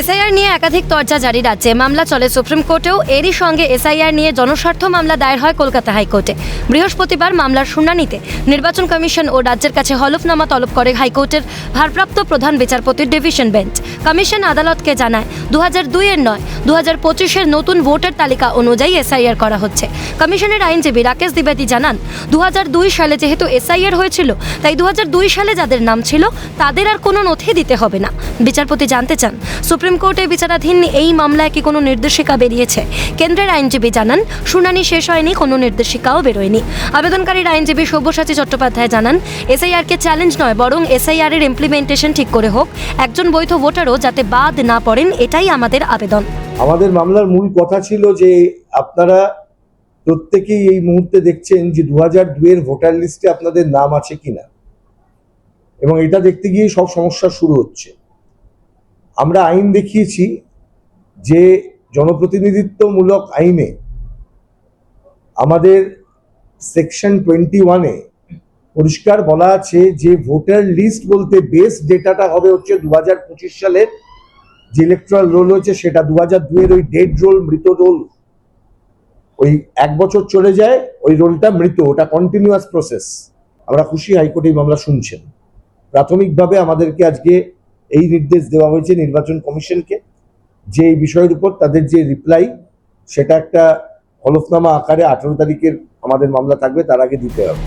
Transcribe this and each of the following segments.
SIR নিয়ে একাধিক তর্জা জারি রাজ্যে। মামলা চলে সুপ্রিম কোর্টেও এরই সঙ্গে এসআইআর নিয়ে জনস্বার্থ মামলা দায়ের হয় কলকাতা হাইকোর্টে। বৃহস্পতিবার মামলার শুনানিতে নির্বাচন কমিশন ও রাজ্যের কাছে হলফনামা তলব করে হাইকোর্টের ভারপ্রাপ্ত প্রধান বিচারপতির ডিভিশন বেঞ্চ। কমিশন আদালতকে জানায় দু হাজার দুইয়ের নয় দু হাজার পঁচিশের নতুন ভোটার তালিকা অনুযায়ী এসআইআর করা হচ্ছে। কমিশনের আইনজীবী রাকেশ দ্বিবেদী জানান দু দুই সালে যেহেতু এসআইআর হয়েছিল, তাই দু দুই সালে যাদের নাম ছিল, তাদের আর কোনো নথি দিতে হবে না। বিচারপতি জানতে চান, সুপ্রিম কোর্টে বিচারাধীন এই মামলায় কি কোনো নির্দেশিকা বেরিয়েছে? কেন্দ্রের আইনজীবী জানান, শুনানি শেষ হয়নি, কোনো নির্দেশিকাও বেরোয়নি। আবেদনকারীর আইনজীবী সব্যসাচী চট্টোপাধ্যায় জানান, এসআইআরকে চ্যালেঞ্জ নয়, বরং এসআইআর এর ইমপ্লিমেন্টেশন ঠিক করে হোক। একজন বৈধ ভোটারও যাতে বাদ না পড়েন, এটাই আমাদের আবেদন। আমাদের মামলার মূল কথা ছিল যে আপনারা প্রত্যেকেই এই মুহূর্তে দেখছেন যে দু হাজার দুয়ের ভোটার লিস্টে আপনাদের নাম আছে কিনা। এবং এটা দেখতে গিয়ে সব সমস্যা শুরু হচ্ছে। আমরা আইন দেখিয়েছি যে জনপ্রতিনিধিত্বমূলক আইনে আমাদের সেকশন টোয়েন্টি ওয়ানে পরিষ্কার বলা আছে যে ভোটার লিস্ট বলতে বেস ডেটাটা হবে হচ্ছে দু হাজার পঁচিশ সালের যে ইলেকট্রাল রোল হয়েছে সেটা দু হাজার দুয়ের ওই ডেড রোল মৃত রোল ওই এক বছর চলে যায়, ওই রোলটা মৃত, ওটা কন্টিনিউয়াস প্রসেস আমরা খুশি হাইকোর্ট এই মামলা শুনছেন। প্রাথমিকভাবে আমাদেরকে আজকে এই নির্দেশ দেওয়া হয়েছে নির্বাচন কমিশনকে, যে এই বিষয়ের উপর তাদের যে রিপ্লাই সেটা একটা হলফনামা আকারে আঠারো তারিখের আমাদের মামলা থাকবে, তার আগে দিতে হবে।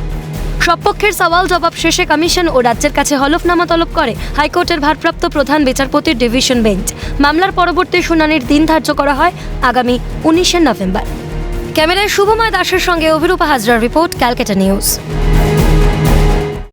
সব পক্ষের সওয়াল জবাব শেষে কমিশন ও রাজ্যের কাছে হলফনামা তলব করে হাইকোর্টের ভারপ্রাপ্ত প্রধান বিচারপতির ডিভিশন বেঞ্চ। মামলার পরবর্তী শুনানির দিন ধার্য করা হয় আগামী উনিশে নভেম্বর। ক্যামেরায় শুভময় দাসের সঙ্গে অভিরূপা হাজরার রিপোর্ট, ক্যালকাটা নিউজ।